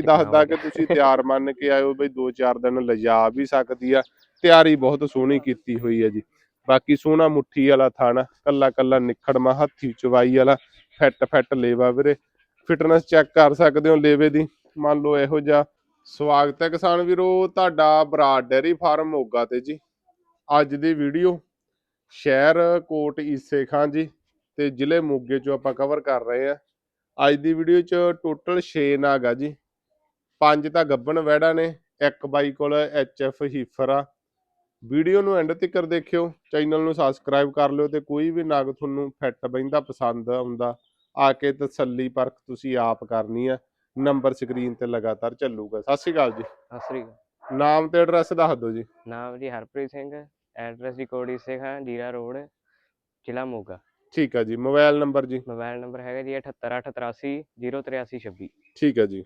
ਦੱਸਦਾ ਕਿ ਤੁਸੀਂ ਤਿਆਰ ਮੰਨ ਕੇ ਆਇਓ ਬਈ 2-4 ਦਿਨ ਲਿਜਾ ਵੀ ਸਕਦੀ ਆ। ਤਿਆਰੀ ਬਹੁਤ ਸੋਹਣੀ ਕੀਤੀ ਹੋਈ ਹੈ ਜੀ। ਬਾਕੀ ਸੋਹਣਾ ਮੁੱਠੀ ਵਾਲਾ ਥਾਣਾ ਕੱਲਾ ਕੱਲਾ ਨਿਖੜਮਾ ਹੱਥੀ ਚਵਾਈ ਵਾਲਾ ਫਿੱਟ ਫਿੱਟ ਲੇਵਾ ਵੀਰੇ। ਫਿਟਨੈਸ ਚੈੱਕ ਕਰ ਸਕਦੇ ਹੋ ਲੇਵੇ ਦੀ। ਮੰਨ ਲਓ ਇਹੋ ਜਿਹਾ ਸਵਾਗਤ ਹੈ ਕਿਸਾਨ ਵੀਰੋ ਤੁਹਾਡਾ ਬਰਾੜ ਡੈਰੀ ਫਾਰਮ ਮੋਗਾ ਤੇ ਜੀ। ਅੱਜ ਦੀ ਵੀਡੀਓ ਸ਼ਹਿਰ ਕੋਟ ਈਸੇ ਖਾਂ ਜੀ ਤੇ ਜ਼ਿਲ੍ਹੇ ਮੋਗੇ ਚੋਂ ਆਪਾਂ ਕਵਰ ਕਰ ਰਹੇ ਆ। ਅੱਜ ਦੀ ਵੀਡੀਓ ਚ ਟੋਟਲ 6 ਨਾਗ ਆ ਜੀ। ਪੰਜ ਤਾਂ ਗੱਬਣ ਵੈੜਾ ਨੇ ਇੱਕ ਬਾਈ ਕੋਲ ਐਫ ਹੀਫਰ ਆ। ਵੀਡੀਓ ਨੂੰ ਐਂਡ ਤੱਕ ਦੇਖਿਓ ਚੈਨਲ ਨੂੰ ਸਬਸਕ੍ਰਾਈਬ ਕਰ ਲਿਓ ਤੇ ਕੋਈ ਵੀ ਨਾਗ ਤੁਹਾਨੂੰ ਫਿੱਟ ਬੈਂਦਾ ਪਸੰਦ ਆਉਂਦਾ ਆ ਕੇ ਤਸੱਲੀ ਪਰਖ ਤੁਸੀਂ ਆਪ ਕਰਨੀ ਆ। ਨੰਬਰ ਸਕਰੀਨ ਤੇ ਲਗਾਤਾਰ ਚੱਲੂਗਾ। ਸਤਿ ਸ਼੍ਰੀ ਅਕਾਲ ਜੀ। ਸਤਿ ਸ੍ਰੀ ਅਕਾਲ। ਨਾਮ ਤੇ ਐਡਰੈਸ ਦੱਸ ਦਿਓ ਜੀ। ਨਾਮ ਜੀ ਹਰਪ੍ਰੀਤ ਸਿੰਘ ਐਡਰੈਸ ਜੀ ਕੋੜੀ ਸਿੰਘ ਜੀਰਾ ਰੋਡ ਜ਼ਿਲ੍ਹਾ ਮੋਗਾ। ਠੀਕ ਆ ਜੀ ਮੋਬਾਈਲ ਨੰਬਰ ਜੀ। ਮੋਬਾਈਲ ਨੰਬਰ ਹੈਗਾ ਜੀ 78883 08326 ਠੀਕ ਆ ਜੀ।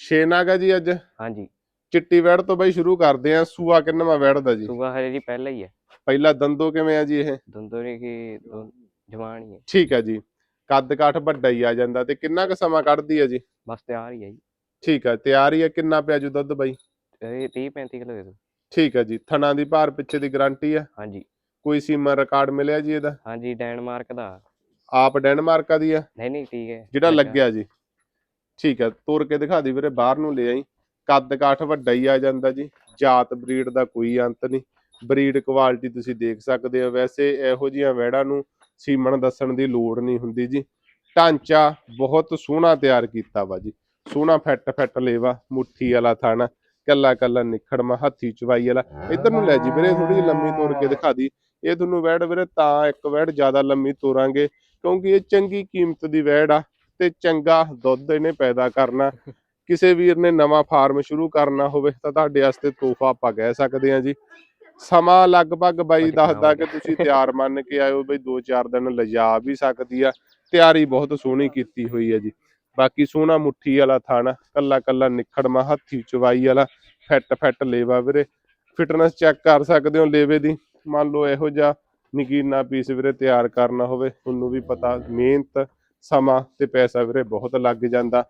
ਛੇ ਨਾਗ ਆ ਜੀ ਅੱਜ। ਹਾਂਜੀ। ਚਿੱਟੀ ਵੈੜ ਤੋਂ ਬਈ ਸ਼ੁਰੂ ਕਰਦੇ ਆ ਸੂਆ ਕਿੰਨਵਾਂ ਵੈੜ ਦਾ ਜੀ? ਸੂਬਾ ਹਰੇ ਜੀ ਪਹਿਲਾ ਹੀ ਹੈ ਪਹਿਲਾ ਦੰਦੋ ਕਿਵੇਂ ਆ ਜੀ ਇਹ? ਦੰਦੋਰੀ ਕੀ ਦੋ- ਜਵਾਨ ਹੀ ਹੈ ਠੀਕ ਆ ਜੀ। ਕੱਦ ਕਾਠ ਵੱਡਾ ਹੀ ਆ ਜਾਂਦਾ ਤੇ ਕਿੰਨਾ ਕੁ ਸਮਾਂ ਕੱਢਦੀ ਆ ਜੀ? ਬਸ ਤਿਆਰ ਹੀ ਹੈ ਜੀ। ਠੀਕ ਆ ਤਿਆਰ ਹੀ ਆ ਕਿੰਨਾ ਪਿਆ ਜੂ ਦੁੱਧ ਬਾਈ? ਇਹ 30 35 ਕਿਲੋ ਦੇ ਦਿਓ ਠੀਕ ਆ ਜੀ ਥਣਾ ਦੀ ਭਾਰ ਪਿੱਛੇ ਦੀ ਗਾਰੰਟੀ ਆ? ਹਾਂਜੀ। ਕੋਈ ਸੀਮਾ ਰਿਕਾਰਡ ਮਿਲਿਆ ਜੀ ਇਹਦਾ? ਹਾਂਜੀ ਡੈਨਮਾਰਕ ਦਾ। ਆਪ ਡੈਨਮਾਰਕ ਦੀ ਆ? ਨਹੀਂ ਨਹੀਂ ਠੀਕ ਹੈ। ਜਿਹੜਾ ਲੱਗਾ। ਲੱਗਿਆ ਜੀ? ਠੀਕ ਹੈ, ਤੁਰ ਕੇ ਦਿਖਾ ਦੀ ਵੀਰੇ, ਬਾਹਰ ਨੂੰ ਲੈ ਆਈ। ਕੱਦ ਕਾਠ ਵੱਡਾ ਹੀ ਆ ਜਾਂਦਾ ਜੀ, ਜਾਤ ਬਰੀਡ ਦਾ ਕੋਈ ਅੰਤ ਨਹੀਂ। ਬਰੀਡ ਕੁਆਲਿਟੀ ਤੁਸੀਂ ਦੇਖ ਸਕਦੇ ਹੋ, ਵੈਸੇ ਇਹੋ ਜਿਹੀਆਂ ਵੈੜਾਂ ਨੂੰ ਸੀਮਣ ਦੱਸਣ ਦੀ ਲੋੜ ਨਹੀਂ ਹੁੰਦੀ ਜੀ। ਢਾਂਚਾ ਬਹੁਤ ਸੋਹਣਾ ਤਿਆਰ ਕੀਤਾ ਵਾ ਜੀ। ਸੋਹਣਾ ਫੈਟ ਫਿੱਟ ਲੇਵਾ, ਮੁੱਠੀ ਵਾਲਾ ਥਾਣਾ, ਕੱਲਾ ਕੱਲਾ ਨਿਖੜਮਾ ਹੱਥੀ ਚਵਾਈ ਵਾਲਾ। ਇੱਧਰ ਨੂੰ ਲੈ ਜੀ ਵੀਰੇ ਥੋੜੀ ਜਿਹੀ ਲੰਮੀ ਤੋਰ ਕੇ ਦਿਖਾ ਦੀ। ਇਹ ਤੁਹਾਨੂੰ ਵੈੜ ਵੀਰੇ, ਤਾਂ ਇੱਕ ਵੈੜ ਜ਼ਿਆਦਾ ਲੰਮੀ ਤੋਰਾਂਗੇ, ਕਿਉਂਕਿ ਇਹ ਚੰਗੀ ਕੀਮਤ ਦੀ ਵੈੜ ਆ। ਤੇ ਚੰਗਾ ਦੁੱਧ ਇਹਨੇ ਪੈਦਾ ਕਰਨਾ। ਕਿਸੇ ਵੀਰ ਨੇ ਨਵਾਂ ਫਾਰਮ ਸ਼ੁਰੂ ਕਰਨਾ ਹੋਵੇ ਤਾਂ ਤੁਹਾਡੇ ਵਾਸਤੇ ਤੋਹਫਾ ਆਪਾਂ ਕਹਿ ਸਕਦੇ ਹਾਂ ਜੀ। ਸਮਾਂ ਲਗਭਗ ਬਾਈ ਦੱਸਦਾ ਕਿ ਤੁਸੀਂ ਤਿਆਰ ਮੰਨ ਕੇ ਆਇਓ ਬਈ 2-4 ਦਿਨ ਲਿਜਾ ਵੀ ਸਕਦੀ ਆ। ਤਿਆਰੀ ਬਹੁਤ ਸੋਹਣੀ ਕੀਤੀ ਹੋਈ ਹੈ ਜੀ। ਬਾਕੀ ਸੋਹਣਾ ਮੁੱਠੀ ਵਾਲਾ ਥਾਣਾ ਕੱਲਾ ਕੱਲਾ ਨਿਖੜਮਾ ਹੱਥੀ ਚਵਾਈ ਵਾਲਾ ਫਿੱਟ ਫਿੱਟ ਲੇਵਾ ਵੀਰੇ। ਫਿਟਨੈਸ ਚੈੱਕ ਕਰ ਸਕਦੇ ਹੋ ਲੇਵੇ ਦੀ। ਮੰਨ ਲਓ ਇਹੋ ਜਿਹਾ ਨਗੀਨਾ ਪੀਸ ਵੀਰੇ ਤਿਆਰ ਕਰਨਾ ਹੋਵੇ ਤੁਹਾਨੂੰ ਵੀ ਪਤਾ ਮਿਹਨਤ ਸਮਾਂ ਤੇ ਪੈਸਾ ਵੀਰੇ ਬਹੁਤ ਲੱਗ ਜਾਂਦਾ।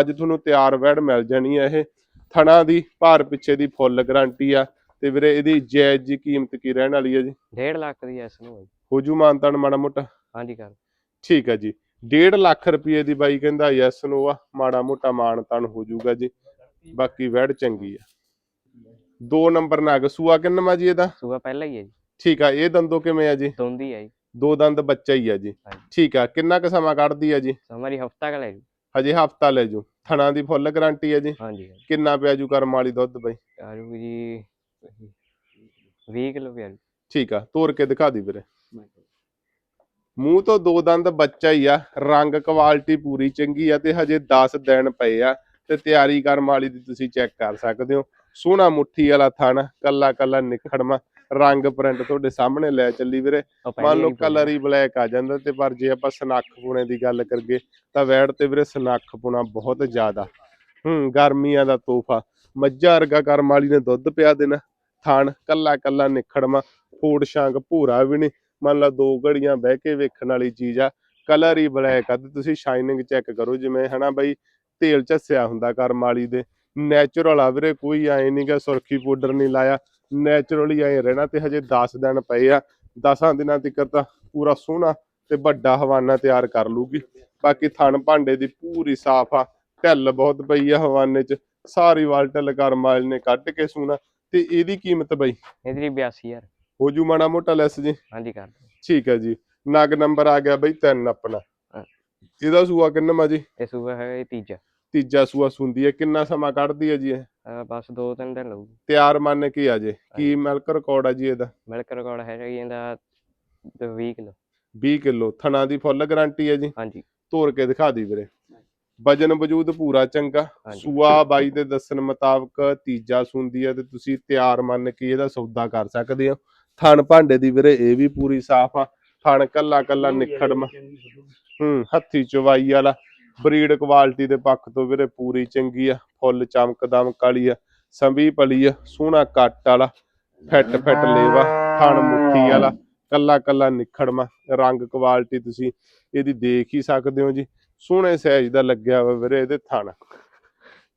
ਅੱਜ ਤੁਹਾਨੂੰ ਤਿਆਰ ਵੈੜ ਮਿਲ ਜਾਣੀ ਹੈ ਇਹ। ਥਣਾ ਦੀ ਭਾਰ ਪਿੱਛੇ ਦੀ ਫੁੱਲ ਗਾਰੰਟੀ ਆ। ਤੇ ਵੀਰੇ ਇਹਦੀ ਜਾਇਜ਼ ਜੀ ਕੀਮਤ ਕੀ ਰਹਿਣ ਵਾਲੀ ਹੈ ਜੀ? 1.5 ਲੱਖ ਦੀ ਐਸ ਨੂੰ ਹੈ ਜੀ। ਹੋਜੂ ਮਾਨਤਾਨ ਮਾੜਾ ਮੋਟਾ? ਹਾਂਜੀ ਕਰ। ਠੀਕ ਹੈ ਜੀ। 1.5 ਲੱਖ ਰੁਪਏ ਦੀ ਬਾਈ ਕਹਿੰਦਾ ਯੈਸ ਨੂੰ ਆ। ਮਾੜਾ ਮੋਟਾ ਮਾਨਤਾਨ ਹੋ ਜਾਊਗਾ ਜੀ। ਬਾਕੀ ਵੈੜ ਚੰਗੀ ਆ। ਦੋ ਨੰਬਰ ਨਾਗ ਸੂਆ ਕਿੰਨਵਾ ਜੀ ਇਹਦਾ? ਸੂਬਾ ਪਹਿਲਾ ਹੀ ਹੈ ਜੀ। ਠੀਕ ਆ ਇਹ ਦੰਦੋ ਕਿਵੇਂ ਆ ਜੀ? ਦੋਂਦੀ ਹੈ ਜੀ। ਦੋ ਦੰਦ ਬੱਚਾ ਹੀ ਆ ਜੀ। ਠੀਕ ਆ ਕਿੰਨਾ ਕੁ ਸਮਾਂ ਕੱਢਦੀ ਆ ਜੀ? ਹਮਾਰੀ ਹਫਤਾ ਕਾ ਲੈ ਜੀ। ਹਜੇ ਹਫਤਾ ਲੈ ਜੂ। ਥਣਾ ਦੀ ਫੁੱਲ ਗਾਰੰਟੀ ਆ ਜੀ? ਹਾਂਜੀ। ਕਿੰਨਾ ਪਿਆ ਜੂ ਕਰਮ ਵਾਲੀ ਦੁੱਧ ਬਾਈ? ਆ ਜੂਗੀ ਜੀ 20 ਕਿਲੋ ਪਿਆ ਜੂ। ਠੀਕ ਆ ਤੋਰ ਕੇ ਦਿਖਾ ਦੀ ਵੀਰੇ। ਮੂੰਹ ਤੋਂ ਦੋ ਦੰਦ ਬੱਚਾ ਹੀ ਆ ਰੰਗ ਕੁਆਲਿਟੀ ਪੂਰੀ ਚੰਗੀ ਆ ਤੇ ਹਜੇ 10 ਦਿਨ ਪਏ ਆ ਤੇ ਤਿਆਰੀ ਕਰਮ ਵਾਲੀ ਦੀ ਤੁਸੀਂ ਚੈੱਕ ਕਰ ਸਕਦੇ ਹੋ। ਸੋਹਣਾ ਮੁੱਠੀ ਵਾਲਾ ਥਣ ਕੱਲਾ ਕੱਲਾ ਨਿਖੜਮਾ। ਰੰਗ ਪ੍ਰਿੰਟ ਤੁਹਾਡੇ ਸਾਹਮਣੇ ਲੈ ਚੱਲੀ ਵੀਰੇ। ਮੰਨ ਲਓ ਕਲਰ ਹੀ ਬਲੈਕ ਆ ਜਾਂਦਾ ਤੇ ਪਰ ਜੇ ਆਪਾਂ ਸਨੱਖ ਪੁਣੇ ਦੀ ਗੱਲ ਕਰੀਏ ਤਾਂ ਵੈੜ ਤੇ ਵੀਰੇ ਸਨੱਖ ਪੁਣਾ ਬਹੁਤ ਜ਼ਿਆਦਾ। ਹੂੰ ਗਰਮੀਆਂ ਦਾ ਤੋਹਫਾ। ਮੱਝਾਂ ਵਰਗਾ ਕਰਮ ਵਾਲੀ ਨੇ ਦੁੱਧ ਪਿਆ ਦੇਣਾ ਥਣ ਕੱਲਾ ਕੱਲਾ ਨਿਖੜਮਾ ਫੂਡ ਸ਼ਾਂਗ ਭੂਰਾ ਵੀ ਨਹੀਂ। ਮੰਨ ਲਾ ਦੋ ਘੜੀਆਂ ਬਹਿ ਕੇ ਵੇਖਣ ਵਾਲੀ ਚੀਜ਼ ਆ ਕਲਰ ਹੀ ਬਲੈਕ ਆ ਤੇ ਤੁਸੀਂ ਸ਼ਾਈਨਿੰਗ ਚੈੱਕ ਕਰੋ ਜਿਵੇਂ ਹਨਾ ਬਈ ਤੇਲ ਝੱਸਿਆ ਹੁੰਦਾ ਕਰਮ ਵਾਲੀ ਦੇ। ਨੈਚੁਰਲ ਆ ਵੀਰੇ ਕੋਈ ਐ ਨਹੀਂਗਾ ਸੁਰਖੀ ਪਾਊਡਰ ਨਹੀਂ ਲਾਇਆ। ਨੈਚੁਰਲੀ ਐ ਰਹਿਣਾ ਤੇ ਹਜੇ 10 ਦਿਨ ਪਏ ਆ। 10 ਦਿਨਾਂ ਤੱਕ ਤਾਂ ਪੂਰਾ ਸੋਹਣਾ ਤੇ ਵੱਡਾ ਹਵਾਨਾ ਤਿਆਰ ਕਰ ਲੂਗੀ ਬਾਕੀ ਥਣ ਭਾਂਡੇ ਦੀ ਪੂਰੀ ਸਾਫ਼ ਆ। ਢਿੱਲ ਬਹੁਤ ਪਈ ਆ ਹਵਾਨੇ 'ਚ। ਸਾਰੀ ਵਾਲ ਢਿੱਲ ਕਰਮ ਵਾਲੀ ਨੇ ਕੱਢ ਕੇ ਸੂਣਾ। ਤੇ ਇਹਦੀ ਕੀਮਤ ਬਈ? ਇਹਦੀ 82000 ਹੋ ਜੂ ਮਾੜਾ ਮੋਟਾ ਲੈਸ ਜੀ? ਹਾਂਜੀ ਕਰ। ਠੀਕ ਹੈ ਜੀ। ਨਗ ਨੰਬਰ ਆ ਗਿਆ ਬਈ ਤਿੰਨ ਆਪਣਾ। ਹਾਂ। ਇਹਦਾ ਸੂਆ ਕਿੰਨਾ ਜੀ? ਇਹ ਸੂਬਾ ਹੈਗਾ ਜੀ ਤੀਜਾ। ਤੀਜਾ ਸੂਆ ਸੁੰਦੀ ਹੈ ਕਿੰਨਾ ਸਮਾਂ ਕੱਢਦੀ ਹੈ ਜੀ ਇਹ? ਅਹ ਬਸ ਦੋ ਤਿੰਨ ਦਿਨ ਲਊਗੀ ਤਿਆਰ ਮੰਨ ਕੇ ਆ ਜੇ? ਕੀ ਮਿਲਕ ਰਿਕਾਰਡ ਆ ਜੀ ਇਹਦਾ? ਮਿਲਕ ਰਿਕਾਰਡ ਹੈਗਾ ਜੀ ਇਹਦਾ 20 ਕਿਲੋ। 20 ਕਿਲੋ। ਥਣਾ ਦੀ ਫੁੱਲ ਗਾਰੰਟੀ ਹੈ ਜੀ? ਹਾਂਜੀ। ਤੋੜ ਕੇ ਦਿਖਾ ਦੀ ਵੀਰੇ। ਵਜਨ ਵਜੂਦ ਪੂਰਾ ਚੰਗਾ। ਹਾਂਜੀ। ਸੂਆ ਬਾਈ ਦੇ ਦੱਸਣ ਮੁਤਾਬਕ ਤੀਜਾ ਸੁੰਦੀ ਹੈ ਤੇ ਤੁਸੀਂ ਤਿਆਰ ਮੰਨ ਕੇ ਇਹਦਾ ਸੌਦਾ ਕਰ ਸਕਦੇ ਹੋ। ਥਣ ਭਾਂਡੇ ਦੀ ਵੀਰੇ ਇਹ ਵੀ ਪੂਰੀ ਸਾਫ਼ ਆ। ਥਣ ਕੱਲਾ ਕੱਲਾ ਨਿਖੜਮ। ਹੂੰ ਹੱਥੀ ਚਵਾਈ ਵਾਲਾ। ਬਰੀਡ ਕੁਆਲਿਟੀ ਦੇ ਪੱਖ ਤੋਂ ਵੀਰੇ ਪੂਰੀ ਚੰਗੀ ਆ ਫੁੱਲ ਚਮਕਦਮ ਕਾਲੀ ਆ ਸੰਭੀ ਪਲੀ ਆ ਸੋਹਣਾ ਕੱਟ ਵਾਲਾ ਫਿੱਟ ਫਿੱਟ ਲੇਵਾ ਥਣ ਮੁੱਠੀ ਵਾਲਾ ਕੱਲਾ ਕੱਲਾ ਨਿਖੜਮਾ ਰੰਗ ਕੁਆਲਿਟੀ ਤੁਸੀਂ ਇਹਦੀ ਦੇਖ ਹੀ ਸਕਦੇ ਹੋ ਜੀ ਸੋਹਣੇ ਸਾਈਜ਼ ਦਾ ਲੱਗਿਆ ਵਾ ਵੀਰੇ ਇਹਦੇ ਥਣ।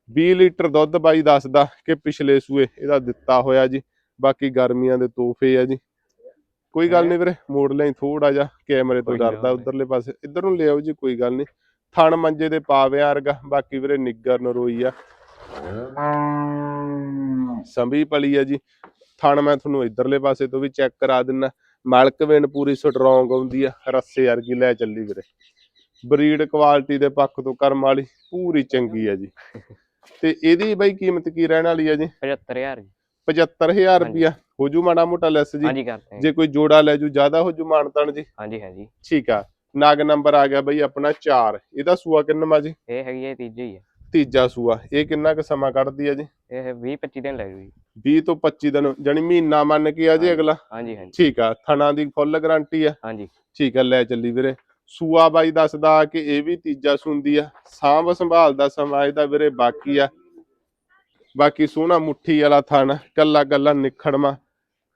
20 ਲੀਟਰ ਦੁੱਧ ਬਾਈ ਦੱਸਦਾ ਕਿ ਪਿਛਲੇ ਸੂਏ ਇਹਦਾ ਦਿੱਤਾ ਹੋਇਆ ਜੀ ਬਾਕੀ ਗਰਮੀਆਂ ਦੇ ਤੋਹਫੇ ਆ ਜੀ। ਕੋਈ ਗੱਲ ਨਹੀਂ ਵੀਰੇ ਮੋੜ ਲਈ ਥੋੜਾ ਜਿਹਾ ਕੈਮਰੇ ਤੋਂ ਡਰਦਾ। ਉਧਰਲੇ ਪਾਸੇ ਇੱਧਰ ਨੂੰ ਲਿਆਓ ਜੀ ਕੋਈ ਗੱਲ ਨਹੀਂ। ਥਣ ਮੰਜੇ ਦੇ ਪਾਵਿਆਂ ਵਰਗਾ ਬਾਕੀ ਵੀਰੇ ਨਿੱਗਰ ਨਰੋਈ ਆ। ਸੰਭੀ ਪਲੀ ਆ ਜੀ। ਥਣ ਮੈਂ ਤੁਹਾਨੂੰ ਇਧਰਲੇ ਪਾਸੇ ਤੋਂ ਵੀ ਚੈੱਕ ਕਰਾ ਦਿੰਨਾ। ਮਲਕ ਵੇਨ ਪੂਰੀ ਸਟਰੋਂਗ ਆਉਂਦੀ ਆ ਰੱਸੇ ਵਰਗੀ ਲੈ ਚੱਲੀ ਵੀਰੇ। ਬਰੀਡ ਕੁਆਲਿਟੀ ਦੇ ਪੱਖ ਤੋਂ ਕਰਮ ਵਾਲੀ ਪੂਰੀ ਚੰਗੀ ਆ ਜੀ। ਤੇ ਇਹਦੀ ਬਈ ਕੀਮਤ ਕੀ ਰਹਿਣ ਵਾਲੀ ਆ ਜੀ? 75000 ਜੀ। 75000 ਹਾਂਜੀ। ਰੁਪਿਆ ਹੋ ਜੂ ਮਾੜਾ ਮੋਟਾ ਲੈਸ ਜੀ। ਜੇ ਕੋਈ ਜੋੜਾ ਲੈ ਜੂ ਜ਼ਿਆਦਾ ਹੋ ਜੂ ਮਾਨਤਨ ਜੀ। ਹਾਂਜੀ ਹਾਂਜੀ। ਠੀਕ ਆ। ਨਗ ਨੰਬਰ ਆ ਗਿਆ ਬਈ ਆਪਣਾ 4 ਇਹਦਾ ਸੂਆ ਕਿੰਨਾ ਜੀ? ਇਹ ਹੈਗੀ ਹੈ ਤੀਜੀ ਹੀ ਹੈ। ਤੀਜਾ ਸੂਆ। ਇਹ ਕਿੰਨਾ ਕੁ ਸਮਾਂ ਕੱਢਦੀ ਆ ਜੀ? ਇਹ 20 25 ਦਿਨ ਲੱਗ ਜੀ 20 ਤੋਂ 25 ਦਿਨ ਜਾਨੀ ਮਹੀਨਾ ਮੰਨ ਕੇ ਆ ਜੀ। ਅਗਲਾ? ਹਾਂਜੀ ਹਾਂਜੀ। ਠੀਕ ਆ ਥਣਾ ਦੀ ਫੁੱਲ ਗਾਰੰਟੀ ਆ। ਹਾਂਜੀ। ਠੀਕ ਆ ਲੈ ਚੱਲੀ ਵੀਰੇ। ਸੂਆ ਬਾਈ ਦੱਸਦਾ ਕਿ ਇਹ ਵੀ ਤੀਜਾ ਸੁੰਦੀ ਆ। ਸਾਂਭ ਸੰਭਾਲ ਦਾ ਸਮਾਂ ਇਹਦਾ ਵੀਰੇ ਬਾਕੀ ਆ। ਬਾਕੀ ਸੋਹਣਾ ਮੁੱਠੀ ਵਾਲਾ ਥਣ ਕੱਲਾ ਕੱਲਾ ਨਿਖੜਮਾ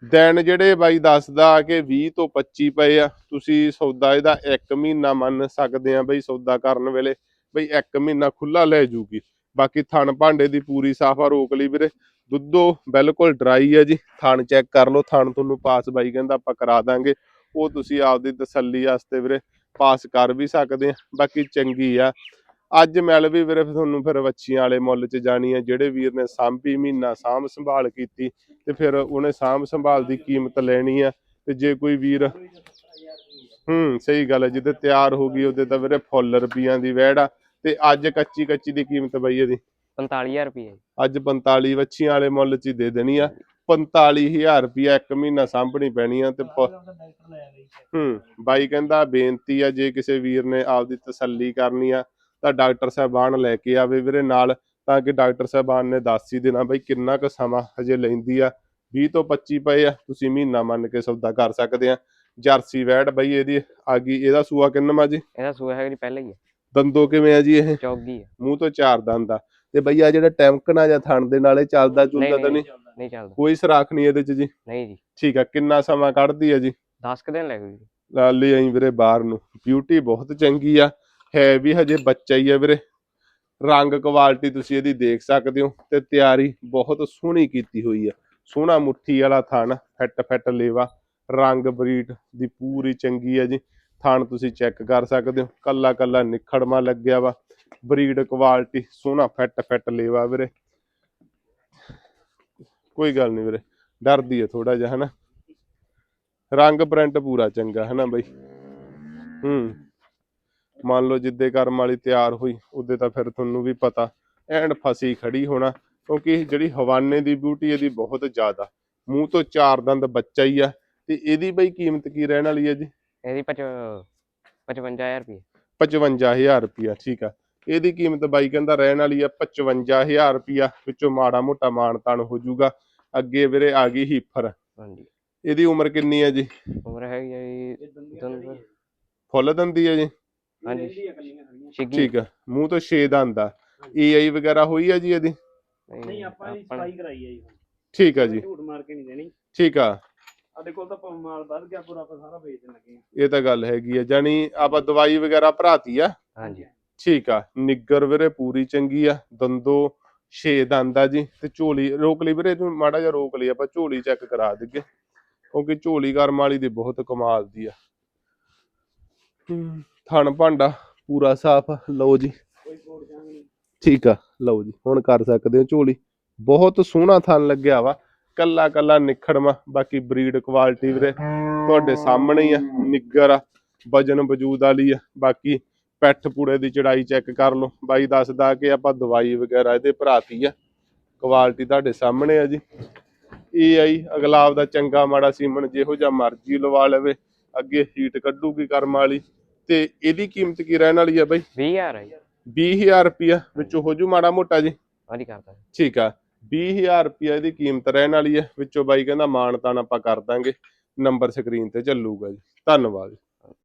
ਦਿਨ ਜਿਹੜੇ ਬਾਈ ਦੱਸਦਾ ਕਿ 20 ਤੋਂ 25 ਪਏ ਆ, ਤੁਸੀਂ ਸੌਦਾ ਇਹਦਾ 1 ਮਹੀਨਾ ਮੰਨ ਸਕਦੇ ਆ ਬਈ ਸੌਦਾ ਕਰਨ ਵੇਲੇ, ਬਈ 1 ਮਹੀਨਾ ਖੁੱਲਾ ਲੈ ਜੂਗੀ। ਬਾਕੀ ਥਣ ਭਾਂਡੇ ਦੀ ਪੂਰੀ ਸਾਫਾ ਰੋਕ ਲਈ ਵੀਰੇ। ਦੁੱਧੋ ਬਿਲਕੁਲ ਡਰਾਈ ਆ ਜੀ, ਥਣ ਚੈੱਕ ਕਰ ਲਓ, ਥਣ ਤੁਹਾਨੂੰ ਪਾਸ ਬਾਈ ਕਹਿੰਦਾ ਆਪਾਂ ਕਰਾ ਦਾਂਗੇ। ਉਹ ਤੁਸੀਂ ਆਪਦੀ ਤਸੱਲੀ ਵਾਸਤੇ ਵੀਰੇ ਪਾਸ ਕਰ ਵੀ ਸਕਦੇ ਆ, ਬਾਕੀ ਚੰਗੀ ਆ। ਅੱਜ ਮਿਲ ਵੀ ਵੀਰੇ ਫਿਰ ਤੁਹਾਨੂੰ ਫਿਰ ਵੱਛੀਆਂ ਵਾਲੇ ਮੁੱਲ 'ਚ ਜਾਣੀ ਆ ਜਿਹੜੇ ਵੀਰ ਨੇ ਸਾਂਭੀ ਮਹੀਨਾ ਸਾਂਭ ਸੰਭਾਲ ਕੀਤੀ ਤੇ ਫਿਰ ਉਹਨੇ ਸਾਂਭ ਸੰਭਾਲ ਦੀ ਕੀਮਤ ਲੈਣੀ ਆ ਤੇ ਜੇ ਕੋਈ ਵੀਰ ਹੂੰ ਸਹੀ ਗੱਲ ਹੈ ਜਿੱਦੇ ਤਿਆਰ ਹੋ ਗਈ ਉਹਦੇ ਤਾਂ ਵੀਰੇ ਫੁੱਲ ਰੁਪਈਆਂ ਦੀ ਵਹਿੜ ਤੇ ਅੱਜ ਕੱਚੀ ਕੱਚੀ ਦੀ ਕੀਮਤ ਬਈ ਇਹਦੀ। 45000 ਰੁਪਏ ਅੱਜ 45 ਵੱਛੀਆਂ ਵਾਲੇ ਮੁੱਲ 'ਚ ਹੀ ਦੇ ਦੇਣੀ ਆ 45000 ਰੁਪਿਆ ਇੱਕ ਮਹੀਨਾ ਸਾਂਭਣੀ ਪੈਣੀ ਆ ਤੇ ਹੂੰ ਬਾਈ ਕਹਿੰਦਾ ਬੇਨਤੀ ਆ ਜੇ ਕਿਸੇ ਵੀਰ ਨੇ ਆਪਦੀ ਤਸੱਲੀ ਕਰਨੀ ਆ ਤਾਂ ਡਾਕਟਰ ਸਾਹਿਬਾਨ ਲੈ ਕੇ ਆਵੇ ਵੀਰੇ ਨਾਲ ਤਾਂ ਕਿ ਡਾਕਟਰ ਸਾਹਿਬਾਨ ਨੇ ਦੱਸ ਹੀ ਦੇਣਾ ਬਈ ਕਿੰਨਾ ਕੁ ਸਮਾਂ ਹਜੇ ਲੈਂਦੀ ਆ। 20 ਤੋਂ 25 ਪਏ ਆ ਤੁਸੀਂ ਮਹੀਨਾ ਮੰਨ ਕੇ ਸੌਦਾ ਕਰ ਸਕਦੇ ਆ। ਜਰਸੀ ਵੈੜ ਬਈ ਇਹਦੀ ਆ ਗਈ ਇਹਦਾ ਸੂਆ ਕਿੰਨਾ ਜੀ? ਇਹਦਾ ਸੂਆ ਹੈਗਾ ਜੀ ਪਹਿਲਾਂ ਹੀ ਦੰਦੋ ਕਿਵੇਂ ਆ ਜੀ ਇਹ? ਚੌਗੀ ਹੈ ਮੂੰਹ ਤੋਂ ਚਾਰ ਦੰਦ ਆ। ਤੇ ਬਈ ਆ ਜਿਹੜਾ ਟੈਂਕਣਾ ਜਾਂ ਥਣ ਦੇ ਨਾਲੇ ਚੱਲਦਾ ਚੁੱਲਦਾ ਤਾਂ ਨਹੀਂ। ਨਹੀਂ? ਚੱਲਦਾ। ਕੋਈ ਸਰਾਖ ਨਹੀਂ ਇਹਦੇ ਚ ਜੀ? ਨਹੀਂ ਜੀ। ਠੀਕ ਆ ਕਿੰਨਾ ਸਮਾਂ ਕੱਢਦੀ ਆ ਜੀ? 10 ਕੁ ਦਿਨ ਲੱਗ ਜੀ। ਲਾਲੀ ਆਈ ਵੀਰੇ ਬਾਹਰ ਨੂੰ। ਬਿਊਟੀ ਬਹੁਤ ਚੰਗੀ ਆ। ਹੈ ਵੀ ਹਜੇ ਬੱਚਾ ਹੀ ਆ ਵੀਰੇ। ਰੰਗ ਕੁਆਲਿਟੀ ਤੁਸੀਂ ਇਹਦੀ ਦੇਖ ਸਕਦੇ ਹੋ ਤੇ ਤਿਆਰੀ ਬਹੁਤ ਸੋਹਣੀ ਕੀਤੀ ਹੋਈ ਆ। ਸੋਹਣਾ ਮੁੱਠੀ ਵਾਲਾ ਥਣ, ਫਿੱਟ ਫਿੱਟ ਲੇਵਾ, ਰੰਗ ਬਰੀਡ ਦੀ ਪੂਰੀ ਚੰਗੀ ਆ ਜੀ। ਥਣ ਤੁਸੀਂ ਚੈੱਕ ਕਰ ਸਕਦੇ ਹੋ, ਕੱਲਾ ਕੱਲਾ ਨਿਖੜਮਾ ਲੱਗਿਆ ਵਾ। ਬਰੀਡ ਕੁਆਲਿਟੀ ਸੋਹਣਾ ਫੈਟ ਫੈਟ ਲੇਵਾ ਵੀਰੇ। ਕੋਈ ਗੱਲ ਨਹੀਂ ਵੀਰੇ, ਡਰਦੀ ਆ ਥੋੜਾ ਜਿਹਾ, ਹਨਾ। ਰੰਗ ਪ੍ਰਿੰਟ ਪੂਰਾ ਚੰਗਾ ਹੈ ਬਈ? ਹੂੰ। ਮੰਨ ਲਓ ਜਿੱਦੇ ਕਰਮ ਵਾਲੀ ਤਿਆਰ ਹੋਈ ਉਹਦੇ ਤਾਂ ਫਿਰ ਤੁਹਾਨੂੰ ਵੀ ਪਤਾ ਐਂਡ ਫਸੀ ਖੜੀ ਹੋਣਾ ਕਿਉਂਕਿ ਜਿਹੜੀ ਹਵਾਨੇ ਦੀ ਬਿਊਟੀ ਇਹਦੀ ਬਹੁਤ ਜ਼ਿਆਦਾ। ਮੂੰਹ ਤੋਂ ਚਾਰ ਦੰਦ ਬੱਚਾ ਹੀ ਆ ਤੇ ਇਹਦੀ ਬਈ ਕੀਮਤ ਕੀ ਰਹਿਣ ਵਾਲੀ ਹੈ ਜੀ? ਇਹਦੀ 55000 ਰੁਪਏ 55000 ਰੁਪਿਆ ਠੀਕ ਆ। ਇਹਦੀ ਕੀਮਤ ਬਾਈ ਕਹਿੰਦਾ ਰਹਿਣ ਵਾਲੀ ਆ 55000 ਰੁਪਿਆ ਵਿੱਚੋਂ ਮਾੜਾ ਮੋਟਾ ਮਾਣ ਤਾਣ ਹੋ ਜਾਊਗਾ ਅੱਗੇ ਵੀਰੇ ਆ ਗਈ ਹੀਫਰ। ਹਾਂਜੀ। ਇਹਦੀ ਉਮਰ ਕਿੰਨੀ ਹੈ ਜੀ? ਉਮਰ ਹੈਗੀ ਹੈ ਜੀ ਦੰਦ ਫੁੱਲ ਦੰਦੀ ਹੈ ਜੀ? ਹਾਂਜੀ। ਠੀਕ ਆ। ਮੂੰਹ ਤੋਂ 6 ਦੰਦ ਆ। ਏਆਈ ਵਗੈਰਾ ਹੋਈ ਆ ਜੀ ਇਹਦੀ? ਨਹੀਂ ਆਪਾਂ ਆਪਣਾ- ਸਫ਼ਾਈ ਕਰਾਈ ਹੈ ਜੀ ਠੀਕ ਆ ਜੀ। ਝੂਠ ਮਾਰ ਕੇ ਨਹੀਂ ਦੇਣੀ। ਠੀਕ ਆ। ਸਾਡੇ ਕੋਲ ਤਾਂ ਮਾਲ ਵੱਧ ਗਿਆ ਪੂਰਾ ਆਪਾਂ ਸਾਰਾ ਵੇਚ ਦੇਣ ਲੱਗੇ ਹਾਂ ਇਹ ਤਾਂ ਗੱਲ ਹੈਗੀ ਆ। ਜਾਨੀ ਆਪਾਂ ਦਵਾਈ ਵਗੈਰਾ ਭਰਾਤੀ ਆ। ਹਾਂਜੀ। ਠੀਕ ਆ। ਨਿੱਗਰ ਵੀਰੇ ਪੂਰੀ ਚੰਗੀ ਆ। ਦੰਦੋ 6 ਦੰਦ ਆ ਜੀ। ਤੇ ਝੋਲੀ ਰੋਕ ਲਈ ਵੀਰੇ ਤੂੰ ਮਾੜਾ ਜਿਹਾ ਰੋਕ ਲਈ। ਆਪਾਂ ਝੋਲੀ ਚੈੱਕ ਕਰਾ ਦਈਏ। ਕਿਉਂਕਿ ਝੋਲੀ ਕਰਮ ਵਾਲੀ ਦੀ ਬਹੁਤ ਕਮਾਲ ਦੀ ਆ। ਹੂੰ, ਥਣ ਭਾਂਡਾ ਪੂਰਾ ਸਾਫ਼, ਲਓ ਜੀ। ਠੀਕ ਆ, ਲਓ ਜੀ, ਹੁਣ ਕਰ ਸਕਦੇ ਹੋ ਝੋਲੀ। ਬਹੁਤ ਸੋਹਣਾ ਥਣ ਲੱਗਿਆ ਵਾ, ਕੱਲਾ ਕੱਲਾ ਨਿਖੜਵਾ ਬਾਕੀ ਬਰੀਡ ਕੁਆਲਿਟੀ ਵੀਰੇ ਤੁਹਾਡੇ ਸਾਹਮਣੇ ਹੀ ਆ, ਨਿੱਗਰ ਆ, ਵਜਨ ਵਜੂਦ ਵਾਲੀ ਆ, ਬਾਕੀ ਪੈਠ ਪੂੜੇ ਦੀ ਚੜਾਈ ਚੈੱਕ ਕਰ ਲਓ। ਬਾਈ ਦੱਸਦਾ ਕਿ ਆਪਾਂ ਦਵਾਈ ਵਗੈਰਾ ਇਹਦੇ ਭਰਾਤੀ ਆ। ਕੁਆਲਿਟੀ ਤੁਹਾਡੇ ਸਾਹਮਣੇ ਆ ਜੀ। ਇਹ ਆਈ ਅਗਲਾ ਆਪਦਾ ਚੰਗਾ ਮਾੜਾ ਸੀਮਨ, ਜਿਹੋ ਜਿਹਾ ਮਰਜ਼ੀ ਲਵਾ ਲਵੇ। ਅੱਗੇ ਹੀਟ ਕੱਢੂਗੀ ਕਰਮ ਵਾਲੀ। ਤੇ ਇਹਦੀ ਕੀਮਤ ਕੀ ਰਹਿਣ ਵਾਲੀ ਆ ਬਾਈ? 20000 ਹੈ ਜੀ। 20000 ਰੁਪਿਆ ਵਿੱਚੋਂ ਹੋ ਜੂ ਮਾੜਾ ਮੋਟਾ ਜੀ? ਹਾਂਜੀ ਕਰਦਾ। ਠੀਕ ਆ 20000 ਰੁਪਿਆ ਇਹਦੀ ਕੀਮਤ ਰਹਿਣ ਵਾਲੀ ਹੈ ਵਿੱਚੋਂ ਬਾਈ ਕਹਿੰਦਾ ਮਾਣ ਤਾਣ ਆਪਾਂ ਕਰ ਦਾਂਗੇ ਨੰਬਰ ਸਕਰੀਨ ਤੇ ਚੱਲੂਗਾ ਜੀ। ਧੰਨਵਾਦ